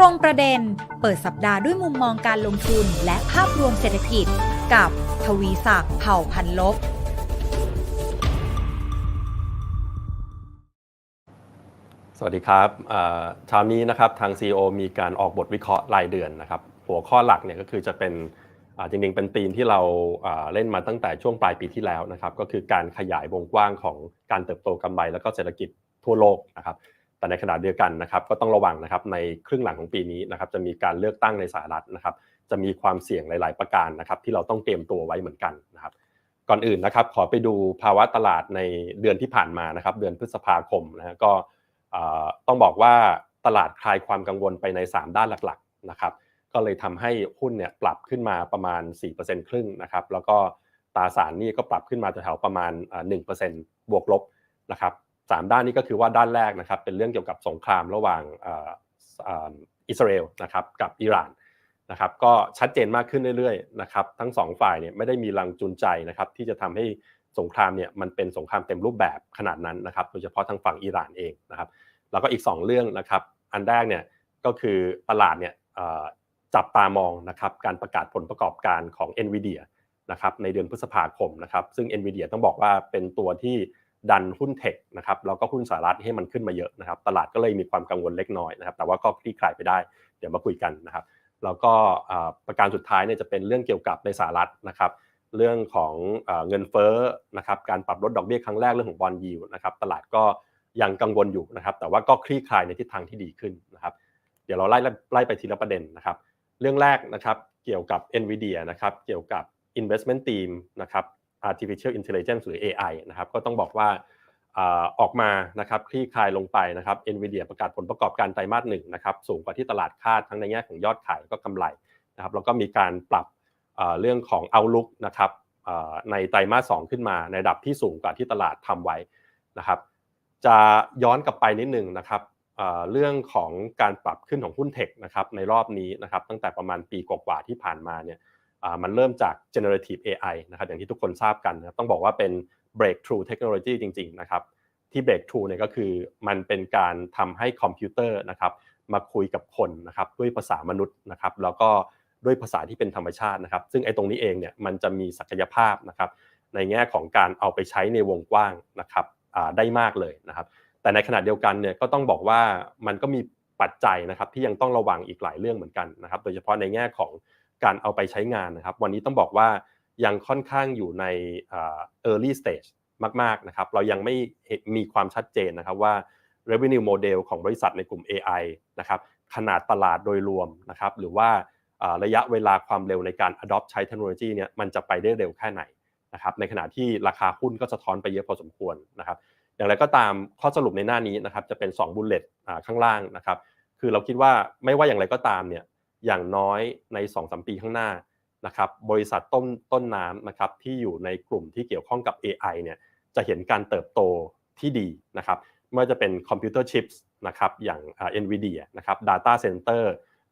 รงประเด็น เปิดสัปดาห์ด้วยมุมมองการลงทุนและภาพรวมเศรษฐกิจ กับทวีศักดิ์เผ่าพันลบ สวัสดีครับเช้านี้นะครับทาง CEO มีการออกบทวิเคราะห์รายเดือนนะครับ หัวข้อหลักเนี่ยก็คือจะเป็นจริงๆ เป็นธีมที่เราอ่าเล่นมาตั้งแต่ช่วงปลายปีที่แล้วนะครับ ก็คือการขยายวงกว้างของการเติบโตกำไรแล้วก็เศรษฐกิจทั่วโลกนะครับ แต่ในขณะเดียวกันนะครับก็ต้องระวังนะครับในครึ่งหลังของปีนี้นะครับจะมีการเลือกตั้งในสหรัฐนะครับจะมีความเสี่ยงหลาย ๆ ประการนะครับที่เราต้องเตรียมตัวไว้เหมือนกันนะครับก่อนอื่นนะครับขอไปดูภาวะตลาดในเดือนที่ผ่านมานะครับเดือนพฤษภาคมนะก็ต้องบอกว่าตลาดคลายความกังวลไปใน 3 ด้านหลัก ๆ นะครับก็เลยทำให้หุ้นเนี่ยปรับขึ้นมาประมาณ 4%ครึ่งนะครับแล้วก็ตราสารนี้ก็ปรับขึ้นมาแถวๆประมาณเอ่อ1%บวกลบนะครับ สามด้านนี้ก็คือว่าด้านแรกนะครับเป็นเรื่องเกี่ยวกับสงครามระหว่างอิสราเอลนะครับกับอิหร่านนะครับก็ชัดเจนมากขึ้นเรื่อยๆนะครับทั้งสองฝ่ายเนี่ยไม่ได้มีแรังจูนใจนะครับที่จะทำให้สงครามเนี่ยมันเป็นสงครามเต็มรูปแบบขนาดนั้นนะครับโดยเฉพาะทางฝั่งอิหร่านเองนะครับแล้วก็อีก 2 เรื่องนะครับอันแรกเนี่ยก็คือตลาดเนี่ยจับตามองนะครับการประกาศผลประกอบการของ NVIDIA นะครับในเดือนพฤษภาคมนะครับซึ่ง NVIDIA ต้องบอกว่าเป็นตัวที่ ดันหุ้นเทคนะครับแล้วก็หุ้นสหรัฐให้มันขึ้นมาเยอะนะครับ ตลาดก็เลยมีความกังวลเล็กน้อยนะครับ แต่ว่าก็คลี่คลายไปได้ เดี๋ยวมาคุยกันนะครับ แล้วก็ประการสุดท้ายเนี่ยจะเป็นเรื่องเกี่ยวกับในสหรัฐนะครับ เรื่องของเงินเฟ้อนะครับ การปรับลดดอกเบี้ยครั้งแรกเรื่องของบอลยิวนะครับ ตลาดก็ยังกังวลอยู่นะครับ แต่ว่าก็คลี่คลายในทิศทางที่ดีขึ้นนะครับ เดี๋ยวเราไล่ไล่ไปทีละประเด็นนะครับ เรื่องแรกนะครับ เกี่ยวกับ NVIDIA นะครับ เกี่ยวกับ investment team นะครับ artificial intelligence หรือ AI นะครับก็ต้องบอกว่าออกมานะครับคลี่คลายลงไปนะครับ NVIDIA ประกาศผลประกอบการไตรมาสหนึ่งนะครับสูงกว่าที่ตลาดคาดทั้งในแง่ของยอดขายแล้วก็กำไรนะครับแล้วก็มีการปรับเรื่องของ outlook นะครับในไตรมาสสองขึ้นมา ในระดับที่สูงกว่าที่ตลาดทำไว้นะครับจะย้อนกลับไปนิดหนึ่งนะครับเรื่องของการปรับขึ้นของหุ้นเทคนะครับในรอบนี้นะครับตั้งแต่ประมาณปีกว่าๆที่ผ่านมาเนี่ย มันเริ่มจาก generative AI นะครับอย่างที่ทุกคนทราบกันนะต้องบอกว่าเป็น breakthrough technology จริงๆนะครับที่ breakthrough เนี่ยก็คือมันเป็นการทำให้คอมพิวเตอร์นะครับมาคุยกับคนนะครับด้วยภาษามนุษย์นะครับแล้วก็ด้วยภาษาที่เป็นธรรมชาตินะครับ ซึ่งไอ้ตรงนี้เองเนี่ยมันจะมีศักยภาพนะครับในแง่ของการเอาไปใช้ในวงกว้างนะครับได้มากเลยนะครับ แต่ในขณะเดียวกันเนี่ยก็ต้องบอกว่ามันก็มีปัจจัยนะครับที่ยังต้องระวังอีกหลายเรื่องเหมือนกันนะครับ โดยเฉพาะในแง่ของ การเอาไปใช้งานนะครับ วันนี้ต้องบอกว่ายังค่อนข้างอยู่ในอ่า early stage มากๆนะครับ เรายังไม่มีความชัดเจนนะครับว่า revenue model ของบริษัทในกลุ่ม AI นะครับขนาดตลาดโดยรวมนะครับหรือว่าระยะเวลาความเร็วในการ adopt ใช้เทคโนโลยีเนี่ยมันจะไปได้เร็วแค่ไหนนะครับในขณะที่ราคาหุ้นก็สะท้อนไปเยอะพอสมควรนะครับ อย่างไรก็ตามข้อสรุปในหน้านี้นะครับจะเป็น2 bullet อ่าข้างล่างนะครับ คือเราคิดว่าไม่ว่าอย่างไรก็ตามเนี่ย อย่างน้อยใน 2-3 ปีข้างหน้านะครับบริษัทต้นต้นน้ำนะครับที่อยู่ในกลุ่มที่เกี่ยวข้องกับ AI เนี่ยจะเห็นการเติบโตที่ดีนะครับไม่ว่าจะเป็นคอมพิวเตอร์ชิปส์นะครับอย่างอ่า NVIDIA นะครับ Data Center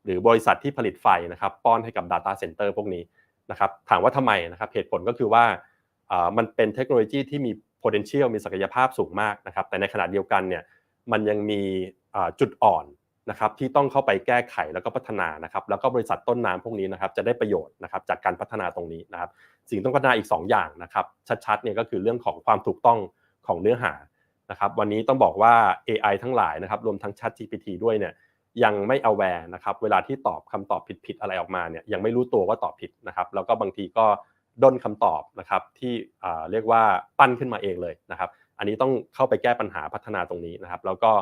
หรือบริษัทที่ผลิตไฟนะครับป้อนให้กับ Data Center พวกนี้นะครับถามว่าทำไมนะครับเหตุผลก็คือว่ามันเป็นเทคโนโลยีที่มี potential มีศักยภาพสูงมากนะครับแต่ในขณะเดียวกันเนี่ยมันยังมีจุดอ่อน นะครับที่ต้องเข้าไปแก้ไขแล้วก็พัฒนานะครับแล้วก็บริษัทต้นน้ำพวกนี้นะครับจะได้ประโยชน์นะครับจากการพัฒนาตรงนี้นะครับสิ่งต้องพัฒนาอีก 2 อย่างนะครับชัดๆเนี่ยก็คือเรื่องของความถูกต้องของเนื้อหานะครับวันนี้ต้องบอกว่า AI ทั้งหลายนะครับรวมทั้ง Chat GPT ด้วยเนี่ยยังไม่ aware นะครับเวลาที่ตอบคำตอบผิดๆอะไรออกมาเนี่ยยังไม่รู้ตัวว่าตอบผิดนะครับแล้วก็บางทีก็ด้นคำตอบนะครับที่เรียกว่าปั้นขึ้นมาเองเลยนะครับอันนี้ต้องเข้าไปแก้ปัญหาพัฒนาตรงนี้นะครับแล้วก็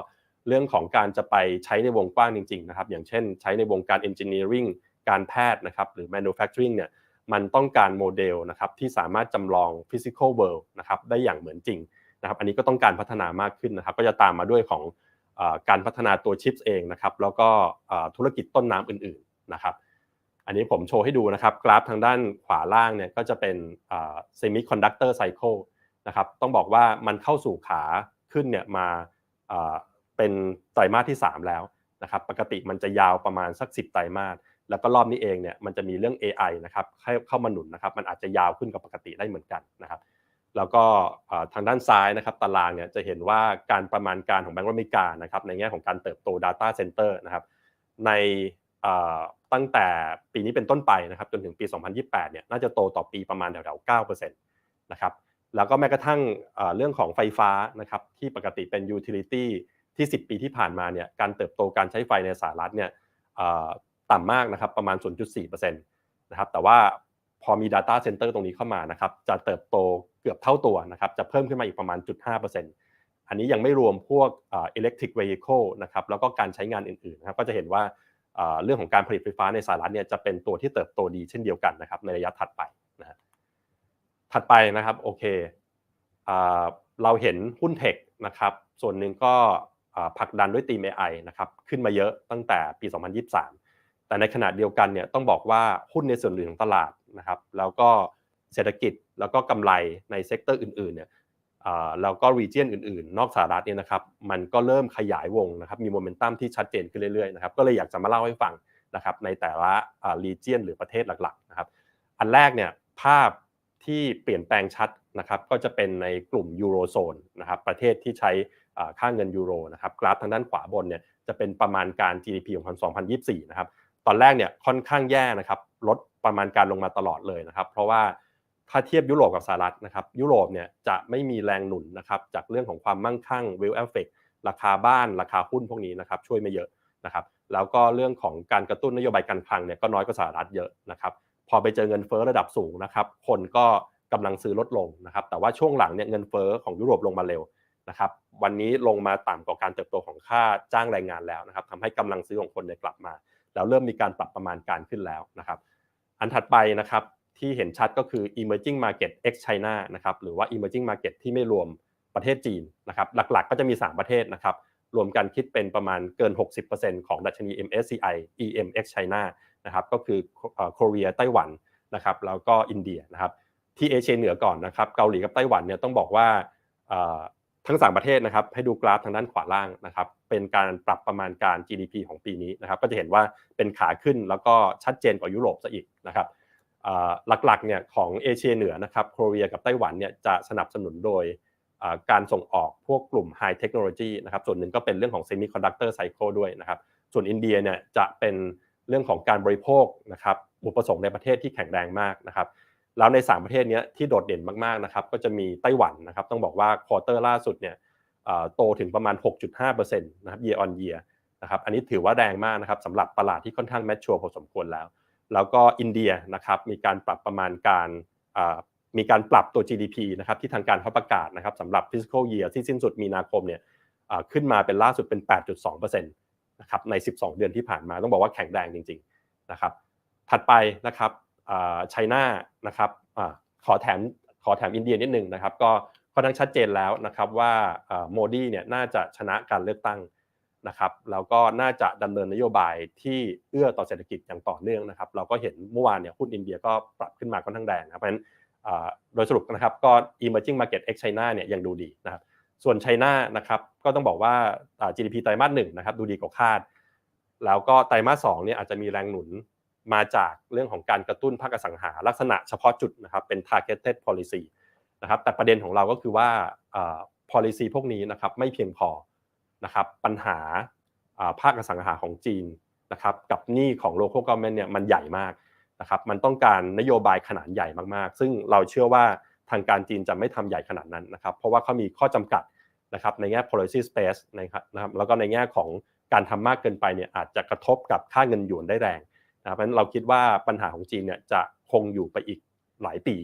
เรื่องของการจะไปใช้ในวงกว้างจริงๆนะครับอย่างเช่น ใช้ในวงการ engineering การแพทย์นะครับหรือ manufacturing เนี่ยมันต้องการโมเดลนะครับที่สามารถจำลอง physical world นะครับได้อย่างเหมือนจริงนะครับอันนี้ก็ต้องการพัฒนามากขึ้นนะครับก็จะตามมาด้วยของอการพัฒนาตัวชิปเองนะครับแล้วก็ธุรกิจต้นน้ำอื่นๆนะครับอันนี้ผมโชว์ให้ดูนะครับกราฟทางด้านขวาล่างเนี่ยก็จะเป็นเซมิคอนดักเตอร์ไซเคิลนะครับต้องบอกว่ามันเข้าสู่ขาขึ้นเนี่ยมา เป็นไตรมาสที่ 3 แล้วนะครับปกติมันจะยาวประมาณสัก 10 ไตรมาสแล้วก็รอบนี้เองเนี่ยมันจะมีเรื่อง AI นะครับให้เข้ามาหนุนนะครับมันอาจจะยาวขึ้นกว่าปกติได้เหมือนกันนะครับแล้วก็ทางด้านซ้ายนะครับตารางเนี่ยจะเห็นว่าการประมาณการของแบงก์อเมริกานะครับในแง่ของการเติบโต Data Center นะครับในตั้งแต่ปีนี้เป็นต้นไปนะครับจนถึงปี 2028 เนี่ยน่าจะโตต่อปีประมาณแถวๆ9%นะครับแล้วก็แม้กระทั่งเอ่อเรื่องของไฟฟ้านะครับที่ปกติเป็น utility ที่ 10 ปีที่ผ่านมาเนี่ยการเติบโตการใช้ไฟในสหรัฐเนี่ยต่ำมากนะครับประมาณ 0.4%นะครับแต่ว่าพอมี Data Center ตรงนี้เข้ามานะครับจะเติบโตเกือบเท่าตัวนะครับจะเพิ่มขึ้นมาอีกประมาณ 0.5%อันนี้ยังไม่รวมพวกอ่อ electric vehicle นะครับแล้วก็การใช้งานอื่นๆนะครับก็จะเห็นว่าเรื่องของการผลิตไฟฟ้าในสหรัฐเนี่ยจะเป็นตัวที่เติบโตดีเช่นเดียวกันนะครับในระยะถัดไปนะถัดไปนะครับโอเคเราเห็นหุ้นเทคนะครับส่วนหนึ่งก็ ผลักดันด้วยตีม AI นะครับขึ้นมาเยอะตั้งแต่ปี 2023 แต่ในขณะเดียวกันเนี่ยต้องบอกว่าหุ้นในส่วนอื่นของตลาดนะครับแล้วก็เศรษฐกิจแล้วก็กำไรในเซกเตอร์อื่นๆเนี่ยแล้วก็รีเจียนอื่นๆ นอกสหรัฐเนี่ยนะครับมันก็เริ่มขยายวงนะครับมีโมเมนตัมที่ชัดเจนขึ้นเรื่อยๆนะครับก็เลยอยากจะมาเล่าให้ฟังนะครับในแต่ละรีเจียนหรือประเทศหลักๆนะครับอันแรกเนี่ยภาพที่เปลี่ยนแปลงชัดนะครับก็จะเป็นในกลุ่มยูโรโซนนะครับประเทศที่ใช้ ค่าเงินยูโรนะครับกราฟทางด้านขวาบนเนี่ยจะเป็นประมาณการ GDP ของ2024นะครับตอนแรกเนี่ยค่อนข้างแย่นะครับลดประมาณการลงมาตลอดเลยนะครับ เพราะว่าถ้าเทียบยุโรปกับสหรัฐนะครับยุโรปเนี่ยจะไม่มีแรงหนุนนะครับจากเรื่องของความมั่งคั่ง will effect ราคาบ้านราคาหุ้นพวกนี้นะครับช่วยไม่เยอะนะครับแล้วก็เรื่องของการกระตุ้นนโยบายการคลังเนี่ยก็น้อยกว่าสหรัฐเยอะนะครับพอไปเจอเงินเฟ้อระดับสูงนะครับคนก็กำลังซื้อลดลงนะครับแต่ว่าช่วงหลังเนี่ยเงินเฟ้อของยุโรปลงมาเร็ว นะครับวันนี้ลงมาต่ำกว่าการเติบโตของค่าจ้างแรงงานแล้วนะครับทำให้กำลังซื้อของคนเนี่ยกลับมา แล้วเริ่มมีการปรับประมาณการขึ้นแล้วนะครับอันถัดไปนะครับที่เห็นชัดก็คือ emerging market ex China นะครับหรือว่า emerging market ที่ไม่รวมประเทศจีนนะครับหลักๆก็จะมี 3 ประเทศนะครับรวมกันคิดเป็นประมาณเกิน 60%ของดัชนี MSCI EM ex China นะครับก็คือเอ่อ Korea ไต้หวันนะครับแล้วก็อินเดียนะครับที่เอเชียเหนือก่อนนะครับเกาหลีกับไต้หวันเนี่ยต้องบอกว่า ทั้ง 3 ประเทศนะครับให้ดูกราฟทางด้านขวาล่างนะครับเป็นการปรับประมาณการ GDP ของปีนี้นะครับก็จะเห็นว่าเป็นขาขึ้นแล้วก็ชัดเจนกว่ายุโรปซะอีกนะครับหลักๆเนี่ยของเอเชียเหนือนะครับโคเรียกับไต้หวันเนี่ยจะสนับสนุนโดยการส่งออกพวกกลุ่ม High Technology นะครับส่วนหนึ่งก็เป็นเรื่องของ Semiconductor Cycle ด้วยนะครับส่วนอินเดียเนี่ยจะเป็นเรื่องของการบริโภคนะครับอุปสงค์ในประเทศที่แข็งแรงมากนะครับ แล้วใน 3 ประเทศนี้ที่โดดเด่นมากๆนะครับก็จะมีไต้หวันนะครับต้องบอกว่าควอเตอร์ล่าสุดเนี่ยโตถึงประมาณ 6.5%นะครับ year on year นะครับอันนี้ถือว่าแรงมากนะครับสำหรับตลาดที่ค่อนข้างแมชชัวร์พอสมควรแล้ว แล้วก็อินเดียนะครับมีการปรับประมาณการมีการปรับตัว GDP นะครับที่ทางการเขาประกาศนะครับสำหรับ fiscal year ที่สิ้นสุดมีนาคมเนี่ยขึ้นมาเป็นล่าสุดเป็น 8.2%นะครับใน 12 เดือนที่ผ่านมาต้องบอกว่าแข็งแรงจริงๆนะครับถัดไปนะครับ ไชน่านะครับอาขอแถมขอแถมอินเดียนิดนึงนะครับ ก็ค่อนข้างชัดเจนแล้วนะครับว่าโมดีเนี่ยน่าจะชนะการเลือกตั้งนะครับแล้วก็น่าจะดำเนินนโยบายที่เอื้อต่อเศรษฐกิจอย่างต่อเนื่องนะครับ เราก็เห็นเมื่อวานเนี่ยหุ้นอินเดียก็ปรับขึ้นมาค่อนข้างแรงนะเพราะฉะนั้นอ่าโดยสรุปนะครับก็ emerging market ex China เนี่ยยังดูดีนะครับส่วนไชน่านะครับก็ต้องบอกว่าอ่า GDP ไตรมาสหนึ่งนะครับดูดีกว่าคาด แล้วก็ไตรมาสสองเนี่ยอาจจะมีแรงหนุน มาจากเรื่องของการกระตุ้นภาคสังหา ลักษณะเฉพาะจุดนะครับเป็น targeted policy นะครับแต่ประเด็นของเราก็คือว่าเอ่อ policy พวกนี้นะครับไม่เพียงพอนะครับปัญหาภาคสังหาของจีนนะครับกับหนี้ของ local government เนี่ยมันใหญ่มากนะครับมันต้องการนโยบายขนาดใหญ่มากๆ ซึ่งเราเชื่อว่าทางการจีนจะไม่ทำใหญ่ขนาดนั้นนะครับ เพราะว่าเขามีข้อจำกัดนะครับในแง่ policy space นะครับนะครับแล้วก็ในแง่ของการทำมากเกินไปเนี่ยอาจจะกระทบกับค่าเงินหยวนได้แรง นะเพราะฉะนั้นเราคิดว่าปัญหาของจีนเนี่ยจะคงอยู่ไปอีกหลายปี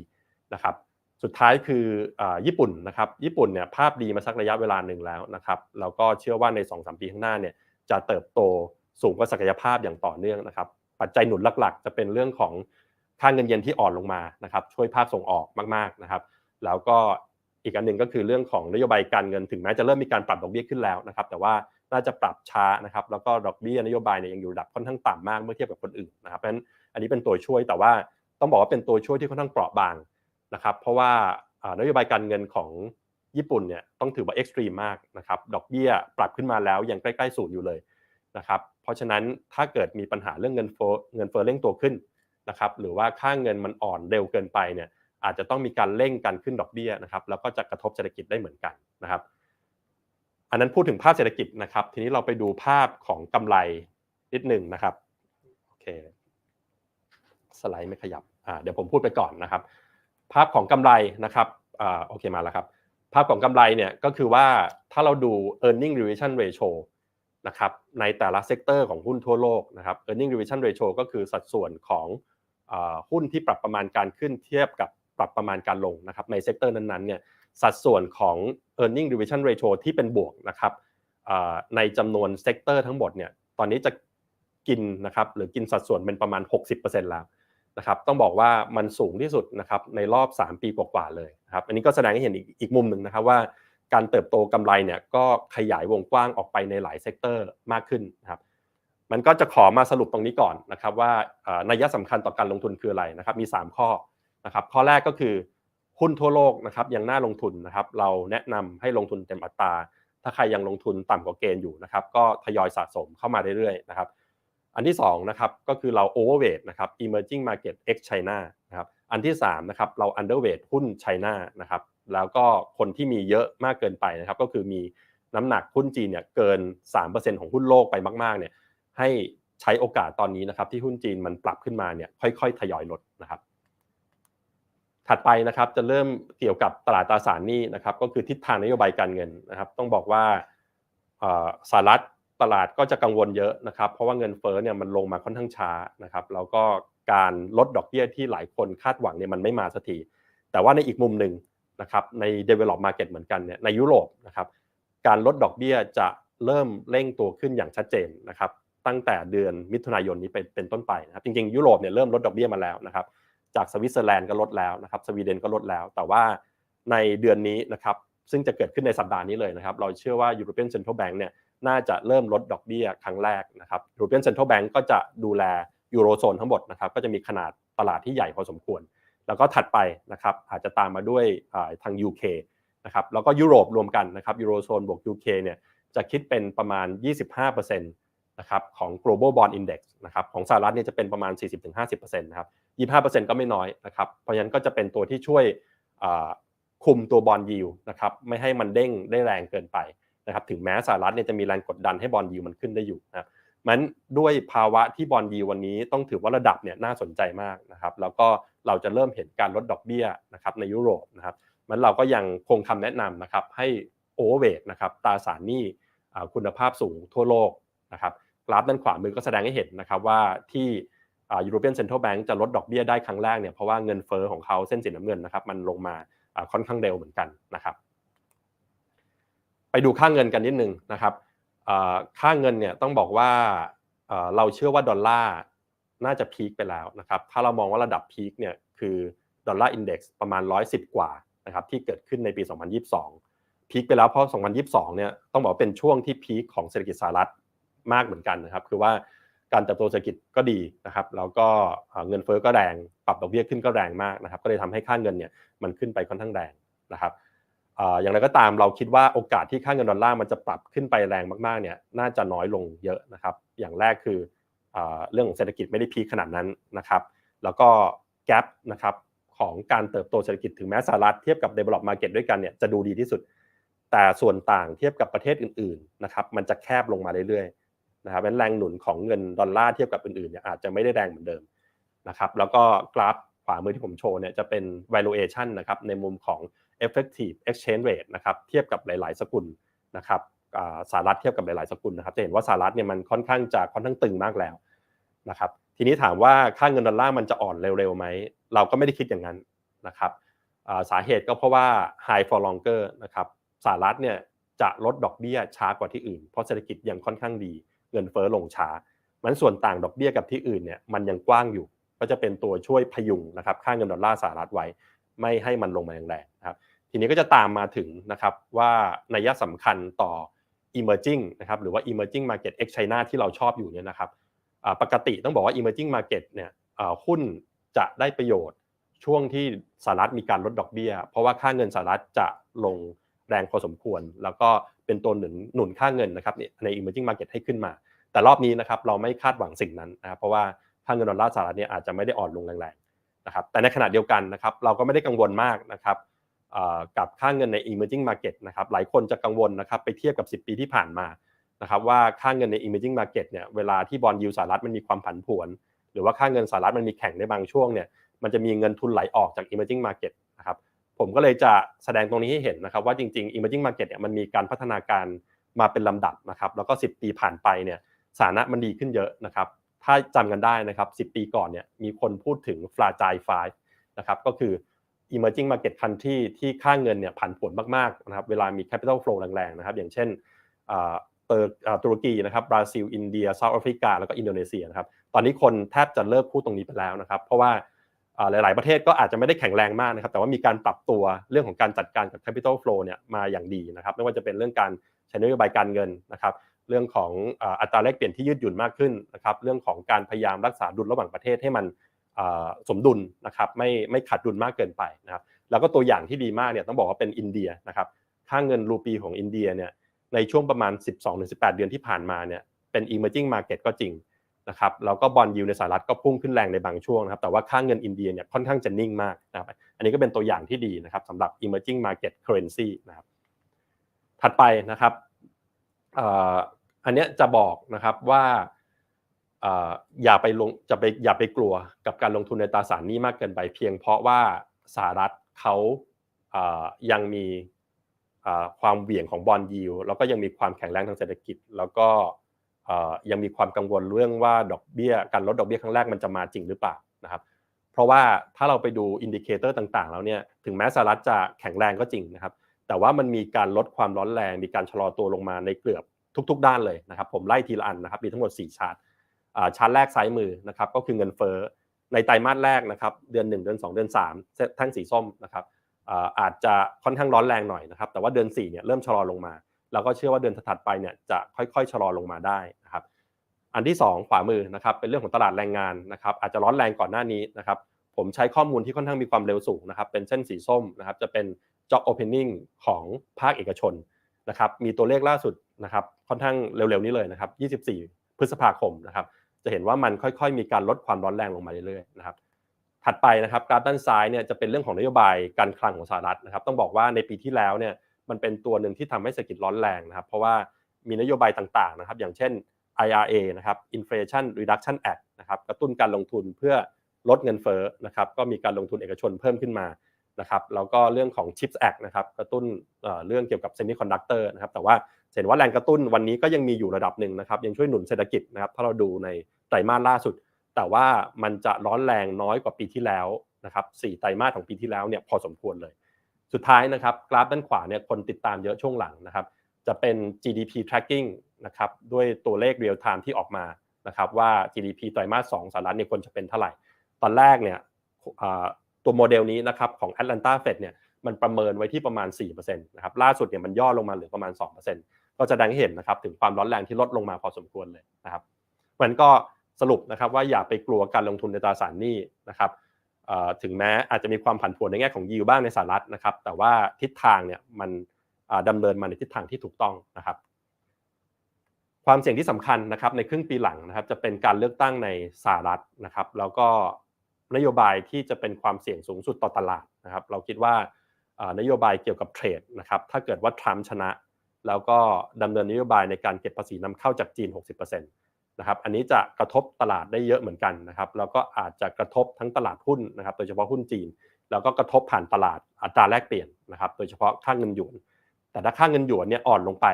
นะครับสุดท้ายคืออญี่ปุ่นนะครับญี่ปุ่นเนี่ยภาพดีมาสักระยะเวลาหนึ่งแล้วนะครับแล้วก็เชื่อว่าใน 2-3 ปีข้างหน้าเนี่ยจะเติบโตสูงกว่าศักยภาพอย่างต่อเนื่องนะครับปัจจัยหนุนหลักๆ จะเป็นเรื่องของค่าเงินเยนที่อ่อนลงมานะครับช่วยภาคส่งออกมากๆนะครับแล้วก็อีกอันหนึ่งก็คือเรื่องของนโยบายการเงินถึงแม้จะเริ่มมีการปรับดอกเบี้ยขึ้นแล้วนะครับแต่ว่า น่าจะปรับช้านะครับแล้วก็ดอกเบี้ยนโยบายเนี่ยยังอยู่ระดับค่อนข้างต่ำมากเมื่อเทียบกับคนอื่นนะครับเพราะฉะนั้นอันนี้เป็นตัวช่วยแต่ว่าต้องบอกว่าเป็นตัวช่วยที่ค่อนข้างเปราะบางนะครับเพราะว่านโยบายการเงินของญี่ปุ่นเนี่ยต้องถือว่าเอ็กซ์ตรีมมากนะครับดอกเบี้ยปรับขึ้นมาแล้วยังใกล้ๆศูนย์อยู่เลยนะครับเพราะฉะนั้นถ้าเกิดมีปัญหาเรื่องเงินเฟ้อเงินเฟ้อเร่งตัวขึ้นนะครับหรือว่าค่าเงินมันอ่อนเร็วเกินไปเนี่ยอาจจะต้องมีการเร่งการขึ้นดอกเบี้ยนะครับแล้วก็จะกระทบเศรษฐกิจได้เหมือนกันนะครับ อันนั้นพูดถึงภาพเศรษฐกิจนะครับ ทีนี้เราไปดูภาพของกำไรนิดหนึ่งนะครับโอเคสไลด์ไม่ขยับอ่าเดี๋ยวผมพูดไปก่อนนะครับ ภาพของกำไรนะครับอ่าโอเคมาแล้วครับ ภาพของกำไรเนี่ยก็คือว่าถ้าเราดู earning revision ratio นะครับในแต่ละเซกเตอร์ของหุ้นทั่วโลกนะครับ earning revision ratio ก็คือสัดส่วนของหุ้นที่ปรับประมาณการขึ้นเทียบกับปรับประมาณการลงนะครับในเซกเตอร์นั้นๆเนี่ย สัดส่วนของ earning revision ratio ที่เป็นบวกนะครับในจำนวนเซกเตอร์ทั้งหมดเนี่ยตอนนี้จะกินนะครับหรือกินสัดส่วนเป็นประมาณ 60%แล้วนะครับต้องบอกว่ามันสูงที่สุดนะครับในรอบ 3 ปีกว่าๆเลยนะครับอันนี้ก็แสดงให้เห็นอีกอีกมุมหนึ่งนะครับว่าการเติบโตกำไรเนี่ยก็ขยายวงกว้างออกไปในหลายเซกเตอร์มากขึ้นนะครับมันก็จะขอมาสรุปตรงนี้ก่อนนะครับว่านัยสำคัญต่อการลงทุนคืออะไรนะครับมี 3 ข้อนะครับข้อแรกก็คือ หุ้นทั่วโลกนะครับยังน่าลงทุนนะครับเราแนะนำให้ลงทุนเต็มอัตรา ถ้าใครยังลงทุนต่ำกว่าเกณฑ์อยู่นะครับก็ทยอยสะสมเข้ามาเรื่อยๆนะครับอันที่2นะครับก็คือเรา overweight นะครับ emerging market ex China นะครับอันที่3นะครับเรา underweight หุ้น China นะครับแล้วก็คนที่มีเยอะมากเกินไปนะครับก็คือมีน้ำหนักหุ้นจีนเนี่ยเกิน 3%ของหุ้นโลกไปมากๆเนี่ยให้ใช้โอกาสตอนนี้นะครับที่หุ้นจีนมันปรับขึ้นมาเนี่ยค่อยๆ ทยอยลดนะครับ ถัดไปนะครับจะเริ่มเกี่ยวกับตลาดตราสารหนี้นะครับก็คือทิศทางนโยบายการเงินนะครับ ต้องบอกว่าสหรัฐตลาดก็จะกังวลเยอะนะครับ เพราะว่าเงินเฟ้อเนี่ยมันลงมาค่อนข้างช้านะครับแล้วก็การลดดอกเบี้ยที่หลายคนคาดหวังเนี่ยมันไม่มาสักทีแต่ว่าในอีกมุมหนึ่งนะครับใน develop market เหมือนกันเนี่ยในยุโรปนะครับการลดดอกเบี้ยจะเริ่มเร่งตัวขึ้นอย่างชัดเจนนะครับตั้งแต่เดือนมิถุนายนนี้เป็นเป็นต้นไปนะครับจริงๆยุโรปเนี่ยเริ่มลดดอกเบี้ยมาแล้วนะครับ จากสวิตเซอร์แลนด์ก็ลดแล้วนะครับสวีเดนก็ลดแล้ว แต่ว่าในเดือนนี้นะครับซึ่งจะเกิดขึ้นในสัปดาห์นี้เลยนะครับ เราเชื่อว่า European Central Bank เนี่ยน่าจะเริ่มลดดอกเบี้ยครั้งแรกนะครับ European Central Bank ก็จะดูแลยูโรโซนทั้งหมดนะครับก็จะมีขนาดตลาดที่ใหญ่พอสมควร แล้วก็ถัดไปนะครับอาจจะตามมาด้วยทาง UK นะครับแล้วก็ยุโรปรวมกันนะครับยูโรโซนบวก UK เนี่ยจะคิดเป็นประมาณ 25%น นะครับของ global bond index นะครับของสหรัฐเนี่ยจะเป็นประมาณ 40-50%นะครับ25%ก็ไม่น้อยนะครับเพราะฉะนั้นก็จะเป็นตัวที่ช่วยคุมตัวบอลยิวนะครับไม่ให้มันเด้งได้แรงเกินไปนะครับถึงแม้สหรัฐเนี่ยจะมีแรงกดดันให้บอลยิวมันขึ้นได้อยู่นะครับมันด้วยภาวะที่บอลยิววันนี้ต้องถือว่าระดับเนี่ยน่าสนใจมากนะครับแล้วก็เราจะเริ่มเห็นการลดดอกเบี้ยนะครับในยุโรปนะครับมันเราก็ยังคงคำแนะนำนะครับให้โอเวอร์เวทนะครับตราสารหนี้คุณภาพสูงทั่วโลก นะครับกราฟด้านขวามือก็แสดงให้เห็นนะครับว่าที่ยูโรเปียนเซ็นทรัลแบงก์จะลดดอกเบี้ยได้ครั้งแรกเนี่ยเพราะว่าเงินเฟอ้อของเขาเส้นสีน้ำเงินนะครับมันลงมาค่อนข้างเร็วเหมือนกันนะครับ ไปดูค่าเงินกันนิดนึงนะครับค่าเงินเนี่ยต้องบอกว่าเราเชื่อว่าดอลลาร์น่าจะพีคไปแล้วนะครับถ้าเรามองว่าระดับพีคเนี่ยคือดอลลาร์อินเด็กซ์ประมาณ 110 กว่านะครับที่เกิดขึ้นในปี 2022 พีคไปแล้วเพราะ 2022 เนี่ยต้องบอกเป็นช่วงที่พีคของเศรษฐกิจสหรัฐ มากเหมือนกันนะครับ คือว่าการเติบโตเศรษฐกิจก็ดีนะครับ แล้วก็เงินเฟ้อก็แรงปรับดอกเบี้ยขึ้นก็แรงมากนะครับ ก็เลยทำให้ค่าเงินเนี่ยมันขึ้นไปค่อนข้างแรงนะครับอย่างไรก็ตามเราคิดว่าโอกาสที่ค่าเงินดอลลาร์มันจะปรับขึ้นไปแรงมากๆเนี่ยน่าจะน้อยลงเยอะนะครับ อย่างแรกคือเรื่องของเศรษฐกิจไม่ได้พีคขนาดนั้นนะครับ แล้วก็แกลบนะครับของการเติบโตเศรษฐกิจถึงแม้สหรัฐเทียบกับ develop market ด้วยกันเนี่ยจะดูดีที่สุด แต่ส่วนต่างเทียบกับประเทศอื่นๆนะครับมันจะแคบลงมาเรื่อยๆ นะครับเป็นแรงหนุนของเงินดอลลาร์เทียบกับอื่นๆเนี่ยอาจจะไม่ได้แรงเหมือนเดิมนะครับแล้วก็กราฟขวามือที่ผมโชว์เนี่ยจะเป็น valuation นะครับในมุมของ effective exchange rate นะครับเทียบกับหลาย ๆ สกุลนะครับสหรัฐเทียบกับหลาย ๆ สกุลนะครับจะเห็นว่าสหรัฐเนี่ยมันค่อนข้างจะค่อนข้างตึงมากแล้วนะครับทีนี้ถามว่าค่าเงินดอลลาร์มันจะอ่อนเร็วๆไหมเราก็ไม่ได้คิดอย่างนั้นนะครับสาเหตุก็เพราะว่า high for longer นะครับสหรัฐเนี่ยจะลดดอกเบี้ยช้ากว่าที่อื่น เพราะเศรษฐกิจยังค่อนข้างดี เงินเฟ้อลงช้า มันส่วนต่างดอกเบี้ยกับที่อื่นเนี่ยมันยังกว้างอยู่ ก็จะเป็นตัวช่วยพยุงนะครับค่าเงินดอลลาร์สหรัฐไว้ ไม่ให้มันลงมาแรงๆนะครับทีนี้ก็จะตามมาถึงนะครับว่านัยสำคัญต่อ emerging นะครับหรือว่า emerging market ex China ที่เราชอบอยู่เนี่ยนะครับปกติต้องบอกว่า emerging market เนี่ยหุ้นจะได้ประโยชน์ช่วงที่สหรัฐมีการลดดอกเบี้ย เพราะว่าค่าเงินสหรัฐจะลงแรงพอสมควร แล้วก็ เป็นตัวหนุนหนุนค่าเงินนะครับใน emerging market ให้ขึ้นมา แต่รอบนี้นะครับเราไม่คาดหวังสิ่งนั้นนะครับเพราะว่าค่าเงินดอลลาร์สหรัฐเนี่ยอาจจะไม่ได้อ่อนลงแรงๆนะครับแต่ในขณะเดียวกันนะครับเราก็ไม่ได้กังวลมากนะครับกับค่าเงินใน emerging market นะครับหลายคนจะกังวลนะครับไปเทียบกับ 10 ปีที่ผ่านมานะครับว่าค่าเงินใน emerging market เนี่ยเวลาที่บอลยูสหรัฐมันมีความผันผวน หรือว่าค่าเงินสหรัฐมันมีแข่งในบางช่วงเนี่ยมันจะมีเงินทุนไหลออกจาก emerging market ผมก็เลยจะแสดงตรงนี้ให้เห็นนะครับ ว่าจริงๆ emerging market เนี่ยมันมีการพัฒนาการมาเป็นลำดับนะครับ แล้วก็ 10 ปีผ่านไปเนี่ยสถานะมันดีขึ้นเยอะนะครับ ถ้าจำกันได้นะครับ 10 ปีก่อนเนี่ยมีคนพูดถึง fragile five นะครับก็คือ emerging market country ที่ค่าเงินเนี่ยผันผวนมากๆนะครับเวลามี capital flow แรงๆนะครับ อย่างเช่นเตอร์ตุรกีนะครับบราซิล อินเดียเซาท์แอฟริกาแล้วก็อินโดนีเซียนะครับตอนนี้คนแทบจะเลิกพูดตรงนี้ไปแล้วนะครับ เพราะว่า หลาย ๆ ประเทศก็อาจจะไม่ได้แข็งแรงมากนะครับ แต่ว่ามีการปรับตัวเรื่องของการจัดการกับ capital flow เนี่ยมาอย่างดีนะครับ ไม่ว่าจะเป็นเรื่องการใช้นโยบายการเงินนะครับ เรื่องของอัตราแลกเปลี่ยนที่ยืดหยุ่นมากขึ้นนะครับ เรื่องของการพยายามรักษาดุลระหว่างประเทศให้มันสมดุลนะครับ ไม่ไม่ขาดดุลมากเกินไปนะครับ แล้วก็ตัวอย่างที่ดีมากเนี่ยต้องบอกว่าเป็นอินเดียนะครับ ค่าเงินรูปีของอินเดียเนี่ยในช่วงประมาณ 12-18 เดือนที่ผ่านมาเนี่ยเป็น emerging market ก็จริง นะครับแล้วก็บอลยูในสหรัฐก็พุ่งขึ้นแรงในบางช่วงนะครับแต่ว่าค่างเงินอินเดียเนี่ยค่อนข้างจะนิ่งมากนะครับอันนี้ก็เป็นตัวอย่างที่ดีนะครับสำหรับ emerging market currency นะครับถัดไปนะครับอันนี้จะบอกนะครับว่าอย่าไปลงจะไปอย่าไปกลัวกับการลงทุนในตราสารนี้มากเกินไป เพียงเพราะว่าสหรัฐเขายังมีความเหวี่ยงของบอลยิวแล้วก็ยังมีความแข็งแรงทางเศรษฐกิจ แล้วก็ ยังมีความกังวลเรื่องว่าดอกเบี้ยการลดดอกเบี้ยครั้งแรกมันจะมาจริงหรือเปล่านะครับเพราะว่าถ้าเราไปดูอินดิเคเตอร์ต่าง ๆ แล้วเนี่ยถึงแม้สหรัฐจะแข็งแรงก็จริงนะครับแต่ว่ามันมีการลดความร้อนแรง มีการชะลอตัวลงมาในเกือบทุก ๆ ด้านเลยนะครับผมไล่ทีละอันนะครับมีทั้งหมด 4 ชาร์ตชาร์ตแรกซ้ายมือนะครับก็คือเงินเฟ้อในไตรมาสแรกนะครับเดือน 1 เดือน 2 เดือน3แท่งสีส้มนะครับอาอาจจะค่อนข้างร้อนแรงหน่อยนะครับแต่ว่าเดือน4เนี่ยเริ่มชะลอลงมา แล้วก็เชื่อว่าเดือนถัดไปเนี่ยจะค่อยๆชะลอลงมาได้นะครับอันที่ 2 ขวามือนะครับเป็นเรื่องของตลาดแรงงานนะครับอาจจะร้อนแรงก่อนหน้านี้นะครับผมใช้ข้อมูลที่ค่อนข้างมีความเร็วสูงนะครับเป็นเส้นสีส้มนะครับจะเป็น job opening ของภาคเอกชนนะครับมีตัวเลขล่าสุดนะครับค่อนข้างเร็วๆนี้เลยนะครับ 24 พฤษภาคมนะครับจะเห็นว่ามันค่อยๆ มีการลดความร้อนแรงลงมาเรื่อยๆนะครับถัดไปนะครับกราฟด้านซ้ายเนี่ยจะเป็นเรื่องของนโยบายการคลังของสหรัฐนะครับต้องบอกว่าในปีที่แล้วเนี่ย มันเป็นตัวหนึ่งที่ทำให้เศรษฐกิจร้อนแรงนะครับ เพราะว่ามีนโยบายต่างๆนะครับ อย่างเช่น IRA นะครับ Inflation Reduction Act นะครับ กระตุ้นการลงทุนเพื่อลดเงินเฟ้อนะครับ ก็มีการลงทุนเอกชนเพิ่มขึ้นมานะครับ แล้วก็เรื่องของ CHIPS Act นะครับ กระตุ้นเอ่อเรื่องเกี่ยวกับ Semiconductor นะครับ แต่ว่าเห็นว่าแรงกระตุ้นวันนี้ก็ยังมีอยู่ระดับหนึ่งนะครับ ยังช่วยหนุนเศรษฐกิจนะครับ ถ้าเราดูในไตรมาสล่าสุด แต่ว่ามันจะร้อนแรงน้อยกว่าปีที่แล้วนะครับสี่ไตรมาสของปีที่แล้วเนี่ยพอสมควรเลย สุดท้ายนะครับกราฟด้านขวาเนี่ยคนติดตามเยอะช่วงหลังนะครับ จะเป็น GDP tracking นะครับด้วยตัวเลข real time ที่ออกมานะครับว่า GDP ไตรมาส2สหรัฐเนี่ยควรจะเป็นเท่าไหร่ ตอนแรกเนี่ยตัวโมเดลนี้นะครับของ Atlanta Fed เนี่ยมันประเมินไว้ที่ประมาณ4%นะครับล่าสุดเนี่ยมันย่อลงมาเหลือประมาณ 2%ก็จะแสดงให้เห็นนะครับถึงความร้อนแรงที่ลดลงมาพอสมควรเลยนะครับมันก็สรุปนะครับว่าอย่าไปกลัวการลงทุนในตราสารหนี้นะครับ ถึงแม้อาจจะมีความผันผวนในแง่ของยิวบ้างในสหรัฐนะครับ แต่ว่าทิศทางเนี่ยมันอ่าดำเนินมาในทิศทางที่ถูกต้องนะครับ ความเสี่ยงที่สำคัญนะครับในครึ่งปีหลังนะครับ จะเป็นการเลือกตั้งในสหรัฐนะครับ แล้วก็นโยบายที่จะเป็นความเสี่ยงสูงสุดต่อตลาดนะครับ เราคิดว่านโยบายเกี่ยวกับเทรดนะครับ ถ้าเกิดว่าทรัมป์ชนะ แล้วก็ดำเนินนโยบายในการเก็บภาษีนำเข้าจากจีน 60%นะครับอันนี้จะกระทบตลาดได้เยอะเหมือนกันนะครับแล้วก็อาจจะกระทบทั้งตลาดหุ้นนะครับโดยเฉพาะหุ้นจีน แล้วก็กระทบผ่านตลาดอัตราแลกเปลี่ยนนะครับโดยเฉพาะค่าเงินหยวน แต่ถ้าค่าเงินหยวนเนี่ยอ่อนลงไป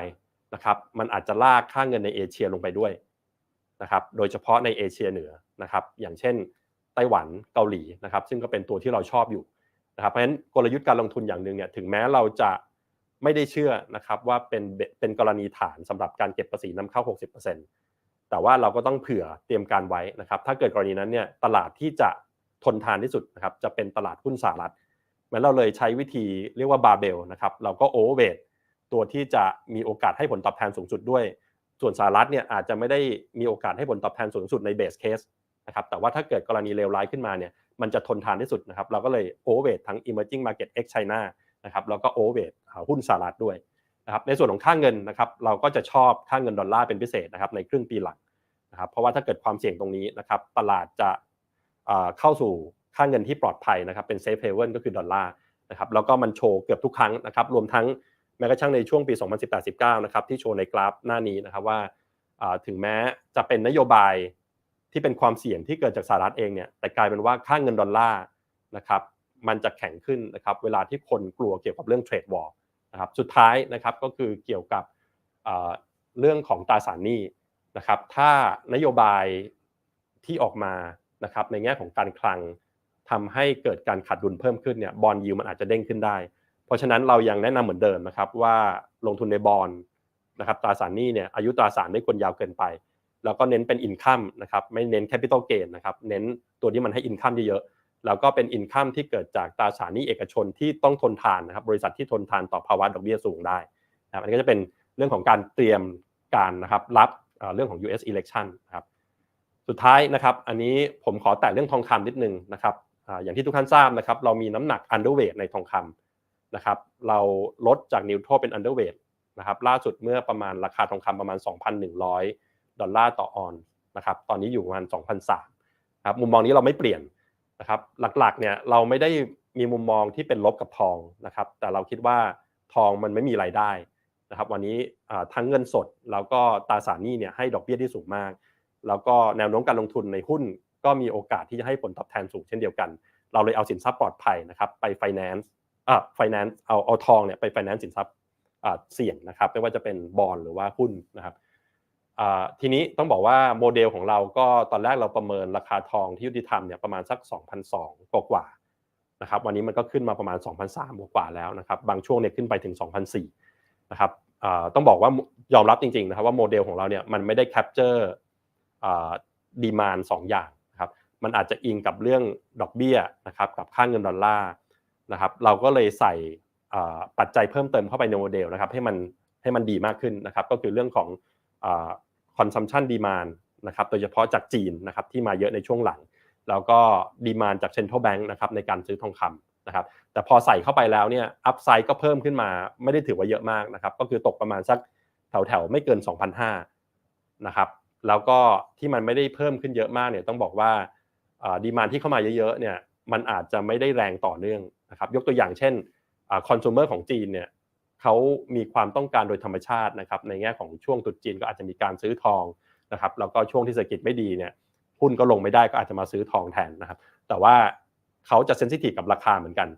นะครับมันอาจจะลากค่าเงินในเอเชียลงไปด้วยนะครับโดยเฉพาะในเอเชียเหนือนะครับอย่างเช่นไต้หวันเกาหลีนะครับซึ่งก็เป็นตัวที่เราชอบอยู่นะครับเพราะฉะนั้นกลยุทธ์การลงทุนอย่างหนึ่งเนี่ยถึงแม้เราจะไม่ได้เชื่อนะครับว่าเป็นเป็นกรณีฐานสำหรับการเก็บภาษีนำเข้า 60% แต่ว่าเราก็ต้องเผื่อเตรียมการไว้นะครับ ถ้าเกิดกรณีนั้นเนี่ยตลาดที่จะทนทานที่สุดนะครับจะเป็นตลาดหุ้นสหรัฐมือนเราเลยใช้วิธีเรียกว่าบาเบลนะครับเราก็โอเวอร์เวทตัวที่จะมีโอกาสให้ผลตอบแทนสูงสุดด้วย ส่วนสหรัฐเนี่ยอาจจะไม่ได้มีโอกาสให้ผลตอบแทนสูงสุดในเบสเคสนะครับแต่ว่าถ้าเกิดกรณีเลวร้ายขึ้นมาเนี่ยมันจะทนทานที่สุดนะครับเราก็เลยโอเวอร์เวททั้ง emerging market ex China นะครับแล้วก็โอเวอร์เวทหุ้นสหรัฐด้วย นะครับในส่วนของค่าเงินนะครับเราก็จะชอบค่าเงินดอลลาร์เป็นพิเศษนะครับในครึ่งปีหลังนะครับเพราะว่าถ้าเกิดความเสี่ยงตรงนี้นะครับตลาดจะเข้าสู่ค่าเงินที่ปลอดภัยนะครับเป็นเซฟเฮเว่นก็คือดอลลาร์นะครับแล้วก็มันโชว์เกือบทุกครั้งนะครับรวมทั้งแม้กระทั่งในช่วงปี 2018-19 นะครับที่โชว์ในกราฟหน้านี้นะครับว่าอ่าถึงแม้จะเป็นนโยบายที่เป็นความเสี่ยงที่เกิดจากสหรัฐเองเนี่ยแต่กลายเป็นว่าค่าเงินดอลลาร์นะครับมันจะแข็งขึ้นนะครับเวลาที่คนกลัวเกี่ยวกับเรื่องเทรดวอร์ นะครับสุดท้ายนะครับก็คือเกี่ยวกับเรื่องของตราสารหนี้นะครับถ้านโยบายที่ออกมานะครับในแง่ของการคลังทำให้เกิดการขาดดุลเพิ่มขึ้นเนี่ยบอลยูมันอาจจะเด้งขึ้นได้ เพราะฉะนั้นเรายังแนะนำเหมือนเดิมนะครับว่าลงทุนในบอลนะครับตราสารหนี้เนี่ยอายุตราสารไม่ควรยาวเกินไป แล้วก็เน้นเป็นอินคัมนะครับไม่เน้นแคปิตอลเกนนะครับเน้นตัวที่มันให้อินคัมเยอะๆ แล้วก็เป็นอินคัมที่เกิดจากตราสารหนี้เอกชนที่ต้องทนทานนะครับบริษัทที่ทนทานต่อภาวะดอกเบี้ยสูงได้นะครับอันนี้ก็จะเป็นเรื่องของการเตรียมการนะครับรับเรื่องของ US election นะครับสุดท้ายนะครับอันนี้ผมขอแตะเรื่องทองคำนิดนึงนะครับอย่างที่ทุกท่านทราบนะครับเรามีน้ำหนัก underweight ในทองคำนะครับเราลดจาก neutral เป็น underweight นะครับล่าสุดเมื่อประมาณราคาทองคำประมาณ 2,100 ดอลลาร์ต่อออนนะครับตอนนี้อยู่ประมาณ2,003ครับมุมมองนี้เราไม่เปลี่ยน นะครับหลักๆเนี่ยเราไม่ได้มีมุมมองที่เป็นลบกับทองนะครับ แต่เราคิดว่าทองมันไม่มีรายได้นะครับ วันนี้ทั้งเงินสดแล้วก็ตราสารหนี้เนี่ยให้ดอกเบี้ยที่สูงมาก แล้วก็แนวโน้มการลงทุนในหุ้นก็มีโอกาสที่จะให้ผลตอบแทนสูงเช่นเดียวกัน เราเลยเอาสินทรัพย์ปลอดภัยนะครับไป finance อ่า finance เอาเอาทองเนี่ยไป finance สินทรัพย์เสี่ยงนะครับไม่ว่าจะเป็นบอลหรือว่าหุ้นนะครับ ทีนี้ต้องบอกว่าโมเดลของเราก็ตอนแรกเราประเมินราคาทองที่ยุติธรรมเนี่ยประมาณสัก 2,200 กว่ากว่าๆนะครับวันนี้มันก็ขึ้นมาประมาณ 2,300 กว่าแล้วนะครับบางช่วงเนี่ยขึ้นไปถึง 2,400 นะครับต้องบอกว่ายอมรับจริงๆนะครับว่าโมเดลของเราเนี่ยมันไม่ได้แคปเจอร์ดีมานสองอย่างนะครับมันอาจจะอิงกับเรื่องดอกเบี้ยนะครับกับค่าเงินดอลลาร์นะครับเราก็เลยใส่ปัจจัยเพิ่มเติมเข้าไปในโมเดลนะครับให้มันให้มันดีมากขึ้นนะครับก็คือเรื่องของ consumption demand นะครับโดยเฉพาะจากจีนนะครับที่มาเยอะในช่วงหลัง แล้วก็ดีมานจาก central bank นะครับในการซื้อทองคำนะครับแต่พอใส่เข้าไปแล้วเนี่ยอัพไซด์ก็เพิ่มขึ้นมาไม่ได้ถือว่าเยอะมากนะครับก็คือตกประมาณสักแถวแถวๆไม่เกิน 2,500นะครับแล้วก็ที่มันไม่ได้เพิ่มขึ้นเยอะมากเนี่ยต้องบอกว่าดีมานที่เข้ามาเยอะๆเนี่ยมันอาจจะไม่ได้แรงต่อเนื่องนะครับยกตัวอย่างเช่นคอน sumer ของจีนเนี่ย เขามีความต้องการโดยธรรมชาตินะครับในแง่ของช่วงตรุษจีนก็อาจจะมีการซื้อทองนะครับแล้วก็ช่วงที่เศรษฐกิจไม่ดีเนี่ยหุ้นก็ลงไม่ได้ก็อาจจะมาซื้อทองแทนนะครับแต่ว่าเขาจะเซนซิทีฟกับราคาเหมือนกัน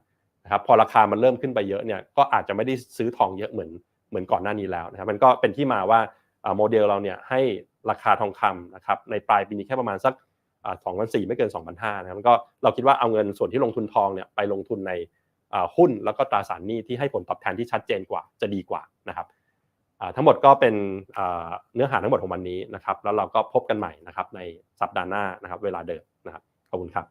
นะครับพอราคามันเริ่มขึ้นไปเยอะเนี่ยก็อาจจะไม่ได้ซื้อทองเยอะเหมือนเหมือนก่อนหน้านี้แล้วนะครับมันก็เป็นที่มาว่าโมเดลเราเนี่ยให้ราคาทองคำนะครับในปลายปีนี้แค่ประมาณสักสองพันสี่ไม่เกิน2 5 0 0นะครับก็เราคิดว่าเอาเงินส่วนที่ลงทุนทองเนี่ยไปลงทุนใน หุ้นแล้วก็ตราสารหนี้ที่ให้ผลตอบแทนที่ชัดเจนกว่าจะดีกว่านะครับอ่าทั้งหมดก็เป็นอ่าเนื้อหาทั้งหมดของวันนี้นะครับ แล้วเราก็พบกันใหม่นะครับในสัปดาห์หน้านะครับ เวลาเดิมนะครับขอบคุณครับ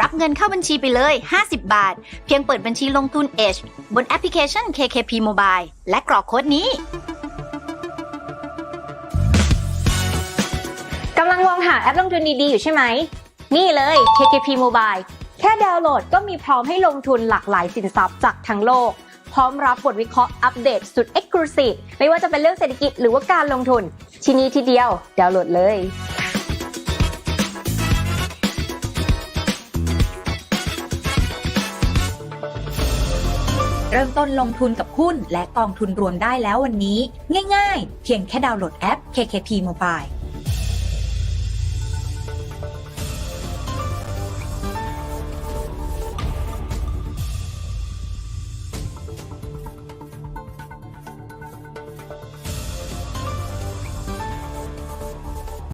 รับเงินเข้าบัญชีไปเลย 50 บาท เพียงเปิดบัญชีลงทุน H บนแอปพลิเคชัน KKP Mobile และกรอกโค้ดนี้กำลังมองหาแอปลงทุนดีๆอยู่ใช่ไหม นี่เลย KKP Mobile แค่ดาวน์โหลดก็มีพร้อมให้ลงทุนหลากหลายสินทรัพย์จากทั้งโลก พร้อมรับบทวิเคราะห์อัปเดตสุด Exclusive ไม่ว่าจะเป็นเรื่องเศรษฐกิจหรือว่าการลงทุน ที่นี่ที่เดียว ดาวน์โหลดเลยเริ่มต้นลงทุนกับหุ้นและกองทุนรวมได้แล้ววันนี้ ง่ายๆ เพียงแค่ดาวน์โหลดแอป KKP Mobile